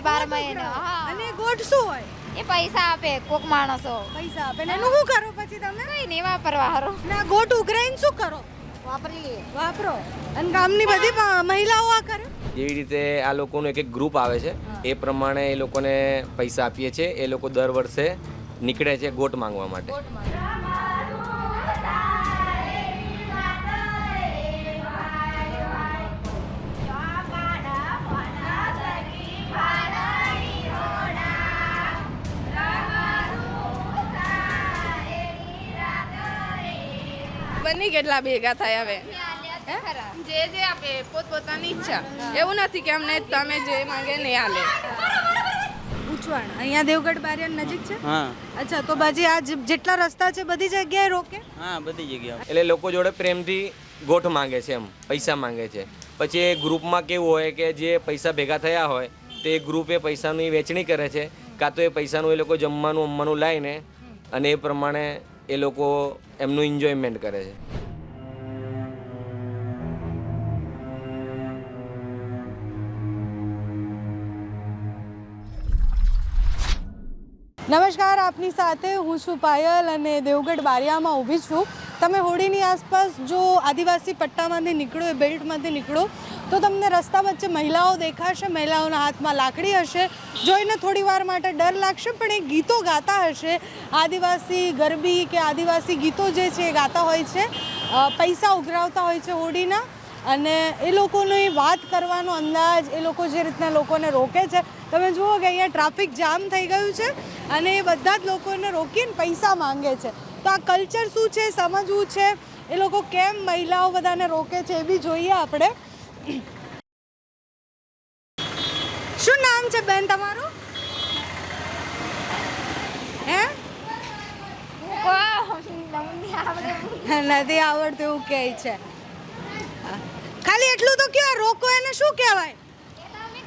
ધૂળેટીની ગોઠ બાર મહિનો હા. અને ગોઠ શું હોય. એ પૈસા આપે કોક માણસો. પૈસા આપે. ને એનું શું કરો પછી તમે? કઈ નહીં વાપરવા હારો. ના આ ગોઠ ઉઘરાઈને શું કરો? વાપરી લઈએ વાપરો. અને ગામની બધી મહિલાઓ આ કરે? જેવી રીતે આ લોકોનું એક એક ગ્રુપ આવે છે એ પ્રમાણે એ લોકોને પૈસા આપીએ છીએ. એ લોકો દર વર્ષે નીકળે છે ગોટ માંગવા માટે. બની કેટલા ભેગા થાય હવે? જે જે આપે પોતપોતાની ઈચ્છા. એવું નથી કે અમને તમે જે માંગે નહીં આલે. ઉચવાણ અહીંયા દેવગઢ બારિયા નજીક છે? હા. અચ્છા તો બાજી આ જેટલા રસ્તા છે બધી જગ્યાએ રોકે? હા બધી જગ્યાએ. એટલે લોકો જોડે પ્રેમથી ગોઠ માંગે છે એમ પૈસા માંગે છે. પછી એ ગ્રુપમાં કેવું હોય કે જે પૈસા ભેગા થયા હોય તે ગ્રુપે પૈસાની વેચણી કરે છે. કાં તો એ પૈસાનું એ લોકો જમવાનું અમવાનું લાવીને અને એ પ્રમાણે એ લોકો એમનું એન્જોયમેન્ટ કરે છે. નમસ્કાર, આપની સાથે હું છું પાયલ અને દેવગઢ બારિયામાં ઊભી છું. તમે હોળીની આસપાસ જો આદિવાસી પટ્ટામાંથી નીકળો, એ બેલ્ટમાંથી નીકળો, તો તમને રસ્તા વચ્ચે મહિલાઓ દેખાશે, મહિલાઓના હાથમાં લાકડી હશે. જોઈને થોડી વાર માટે ડર લાગશે, પણ એ ગીતો ગાતા હશે. આદિવાસી ગરબી કે આદિવાસી ગીતો જે છે એ ગાતા હોય છે. પૈસા ઉઘરાવતા હોય છે હોળીના અને એ લોકોની વાત કરવાનો અંદાજ, એ લોકો જે રીતના લોકોને રોકે છે. તમે જુઓ કે અહીંયા ટ્રાફિક જામ થઈ ગયું છે. અને એ બધા જ લોકોને રોકીને પૈસા માંગે છે. તો આ કલ્ચર શું છે, સમજવું છે? એ લોકો કેમ મહિલાઓ બધાને રોકે છે એ બી જોઈએ આપણે. શું નામ છે બેન તમારું? હે? નથી આવડતું એવું કહે છે. ખાલી એટલું તો કયો, રોકો એને શું કહેવાય?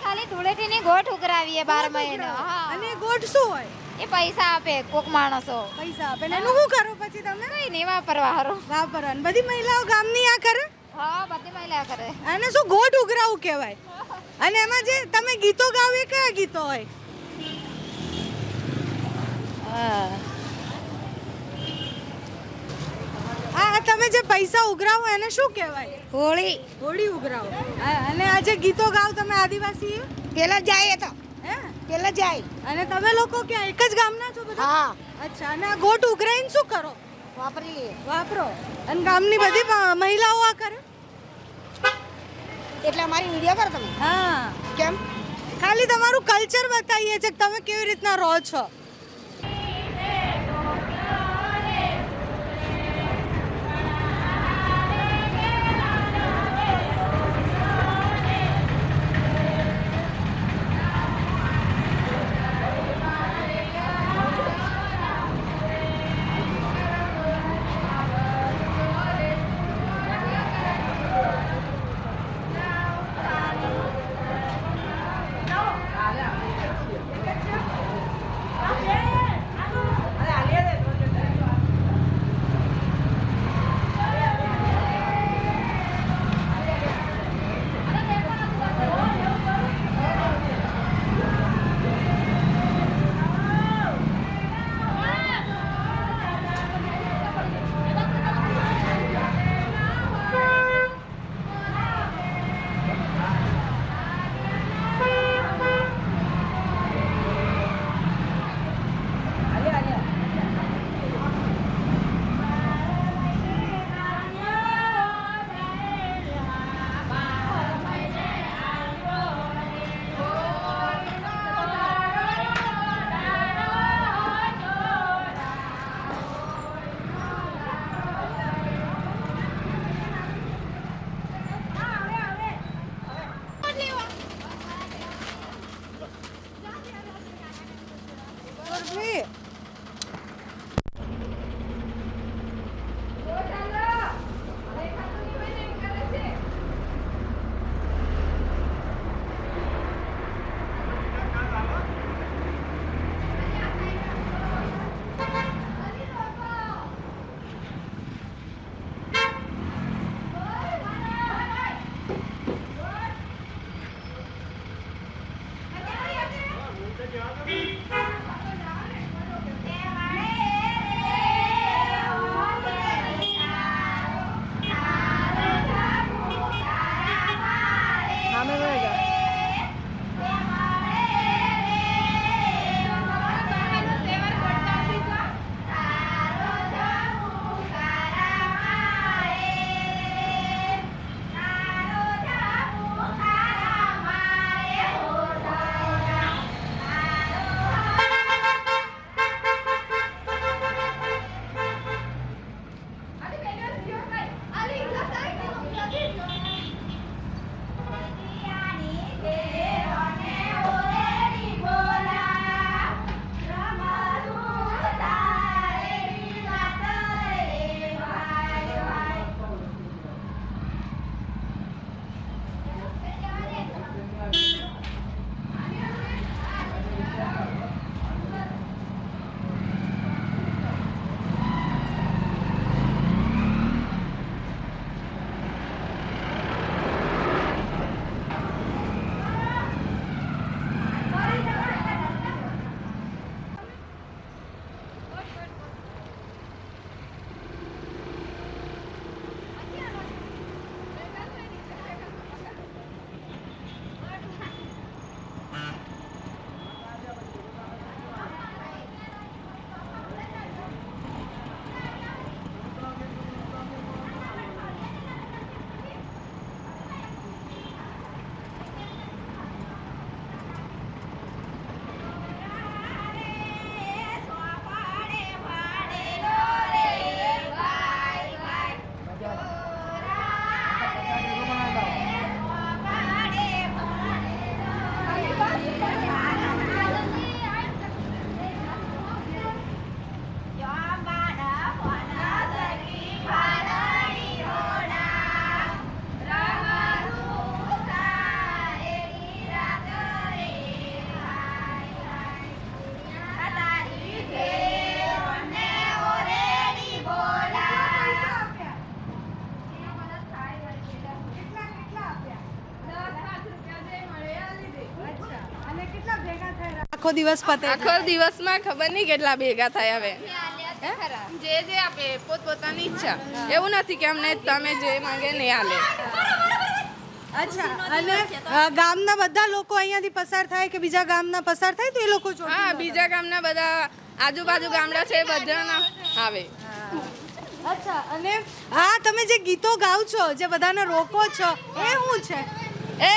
ખાલી ધૂળેટીની ગોઠ ઉઘરાવીએ બાર મહિનો હા. અને ગોઠ શું હોય? એ પૈસા આપે કોક માણસો. પૈસા આપે. ને એનું શું કરો પછી તમે? કઈ નહીં વાપરવા હારો. વાપરવાનું. બધી મહિલાઓ ગામની આ કરે? હા બધી મહિલા કરે. અને શું ગોઠ ઉઘરાવું કહેવાય? અને એમાં જે તમે ગીતો ગાવ એ કયા ગીતો હોય? હા. આ તમે જે પૈસા ઉઘરાવો એને શું કહેવાય? હોળી. હોળી ઉઘરાવો. અને આ જે ગીતો ગાવ તમે આદિવાસી પેલા જાય તો. હે? પેલા જાય. અને તમે લોકો ક્યાં એક જ ગામના છો બધા? હા. અચ્છા અને આ ગોટ ઉઘરાઈને શું કરો? વાપરી વાપરો. અને ગામની બધી મહિલાઓ આ કરે? એટલે અમારી વીડિયો કરો તમે. હા. કેમ? ખાલી તમારું કલ્ચર બતાવીએ છે કે તમે કેવી રીતના રહો છો. આખો દિવસ પતે આખો દિવસમાં ખબર નહીં કેટલા ભેગા થાય હવે. જે જે આપે પોતપોતાની ઈચ્છા. એવું નથી કે અમને તમે જે માંગે ને આલે. અચ્છા અને ગામના બધા લોકો અહીંયાથી પસાર થાય કે બીજા ગામના પસાર થાય તો એ લોકો હા બીજા ગામના બધા આજુબાજુ ગામડા છે બધાના આવે. અચ્છા અને હા તમે જે ગીતો ગાઓ છો જે બધાને રોકો છો એ શું છે? એ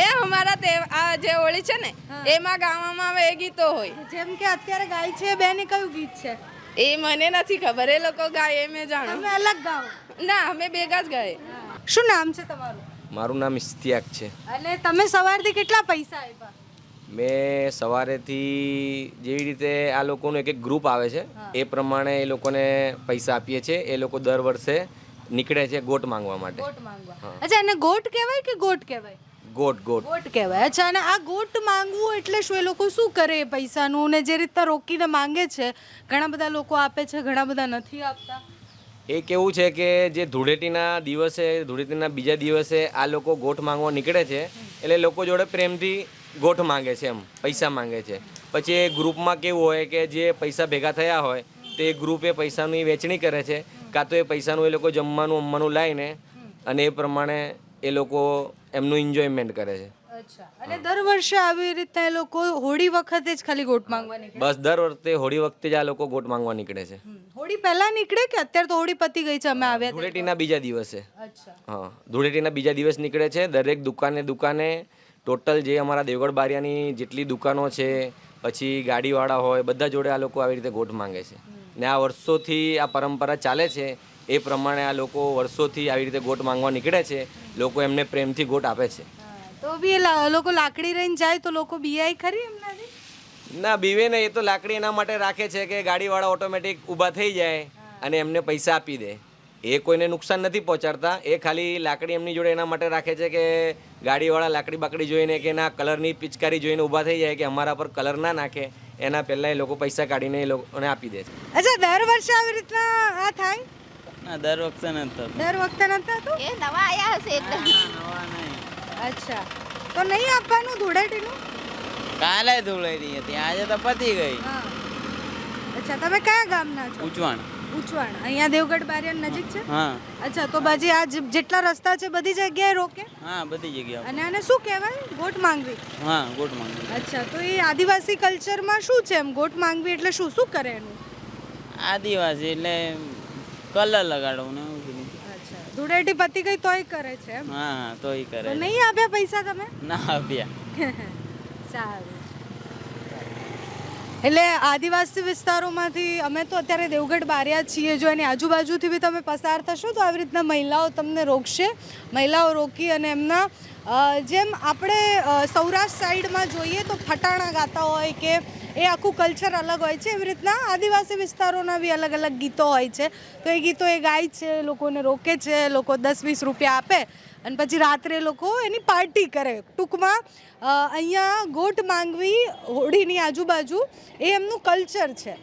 એ અમારા તે આ જે હોળી છે ને એમાં ગાવામાં આવે એ ગીતો હોય. જેમ કે અત્યારે ગાય છે બેને કયું ગીત છે? એ મને નથી ખબર એ લોકો ગાય એ મેં જાણું. તમે અલગ ગાઓ. ના અમે ભેગા જ ગાય શું નામ છે તમારું? મારું નામ ઇસ્તિયાક છે. અને તમે સવારથી કેટલા પૈસા આપ્યા મેં સવારેથી જેવી રીતે આ લોકોનું એક એક ગ્રુપ આવે છે એ પ્રમાણે એ લોકોને પૈસા આપીએ છીએ. એ લોકો દર વર્ષે નીકળે છે ગોટ માંગવા માટે. ગોટ માંગવા. અચ્છા એને ગોટ કહેવાય કે ગોટ કહેવાય? Got got. ગોટ કહેવાય. અચ્છા અને આ ગોટ માંગવું એટલે શું? એ લોકો શું કરે એ પૈસાનું? ને જે રીતના રોકીને માંગે છે ઘણા બધા લોકો આપે છે ઘણા બધા નથી આપતા. એ કેવું છે કે જે ધૂળેટીના દિવસે ધૂળેટીના બીજા દિવસે આ લોકો ગોઠ માંગવા નીકળે છે એટલે લોકો જોડે પ્રેમથી ગોઠ માંગે છે એમ પૈસા માંગે છે. પછી એ ગ્રુપમાં કેવું હોય કે જે પૈસા ભેગા થયા હોય તે ગ્રુપે પૈસાની વેચણી કરે છે કાં તો એ પૈસાનું એ લોકો જમવાનું અમવાનું લાવીને અને એ પ્રમાણે એ લોકો એમનું એન્જોયમેન્ટ કરે છે. અચ્છા. અને દર વર્ષે આવી રીતના એ લોકો હોળી વખતે જ ખાલી ગોટ માંગવા નીકળે બસ દર વખતે હોળી વખતે જ આ લોકો ગોટ માંગવા નીકળે છે. હોળી પહેલા નીકળે કે અત્યારે તો હોળી પતી ગઈ છે અમે આવ્યા ધૂળેટીના બીજા દિવસે. અચ્છા. હા ધૂળેટીના બીજા દિવસ નીકળે છે. દરેક દુકાને દુકાને ટોટલ જે અમારા દેવગઢ બારિયાની જેટલી દુકાનો છે પછી ગાડીવાળા હોય બધા જોડે આ લોકો આવી રીતે ગોટ માંગે છે. ને આ વર્ષોથી આ પરંપરા ચાલે છે. એ પ્રમાણે આ લોકો વર્ષોથી આવી રીતે ગોટ માંગવા નીકળે છે. લોકો એમને પ્રેમથી ગોટ આપે છે. તો બી લોકો લાકડી રહીને જાય તો લોકો બીઆઈ ખરી એમનાથી? ના બીવે ને એ તો લાકડી એના માટે રાખે છે કે ગાડીવાળા ઓટોમેટિક ઊભા થઈ જાય અને એમને પૈસા આપી દે. એ કોઈને નુકસાન નથી પહોંચાડતા. એ ખાલી લાકડી એમની જોડે એના માટે રાખે છે કે ગાડીવાળા લાકડી બાકડી જોઈને કે એના કલરની પિચકારી જોઈને ઊભા થઈ જાય કે અમારા પર કલર ના નાખે. એના પહેલાં એ લોકો પૈસા કાઢીને એ લોકોને આપી દે છે. અચ્છા દર વર્ષે આવી રીતના આ થાય? ના દર વખતે નતો દર વખતે નતો થતું એ નવા આયા હશે એટલે. નવા નહીં. અચ્છા. તો નહીં આપવાનું ધૂળેટીનું? કાલે ધૂળેટી હતી આજે તો પતી ગઈ. હા. અચ્છા તમે કયા ગામના છો? ઉચવાણ ઉચવાણ અહીંયા દેવગઢ બારિયાન નજીક છે? હા. અચ્છા તો બાજી આ જેટલા રસ્તા છે બધી જગ્યાએ રોકે? હા બધી જગ્યાએ અને આને શું કહેવાય? ગોટ માંગવી. હા ગોટ માંગવી. અચ્છા તો એ આદિવાસી કલ્ચરમાં શું છે એમ? ગોટ માંગવી એટલે શું? શું કરે એનું? આદિવાસી એટલે કલર લગાડવું ને એવું બધું. અચ્છા. ધૂળેટી પતી ગઈ તોય કરે છે એમ? હા હા તો તો કરે નહીં આપ્યા પૈસા તમે? ના આપ્યા. સારું. એટલે આદિવાસી વિસ્તારોમાંથી અમે તો અત્યારે દેવગઢ બારિયા છીએ. જો એની આજુબાજુથી બી તમે પસાર થશો તો આવી રીતના મહિલાઓ તમને રોકશે. મહિલાઓ રોકી અને એમના જેમ આપણે સૌરાષ્ટ્ર સાઈડમાં જોઈએ તો ફટાણા ગાતા હોય કે એ આખું કલ્ચર અલગ હોય છે. એવી રીતના આદિવાસી વિસ્તારોના બી અલગ અલગ ગીતો હોય છે. તો એ ગીતો એ ગાય છે, લોકોને રોકે છે, લોકો દસ વીસ રૂપિયા આપે અને પછી રાત્રે લોકો એની પાર્ટી કરે. ટૂંકમાં અહીંયા ગોટ માંગવી હોળીની આજુબાજુ એ એમનું કલ્ચર છે.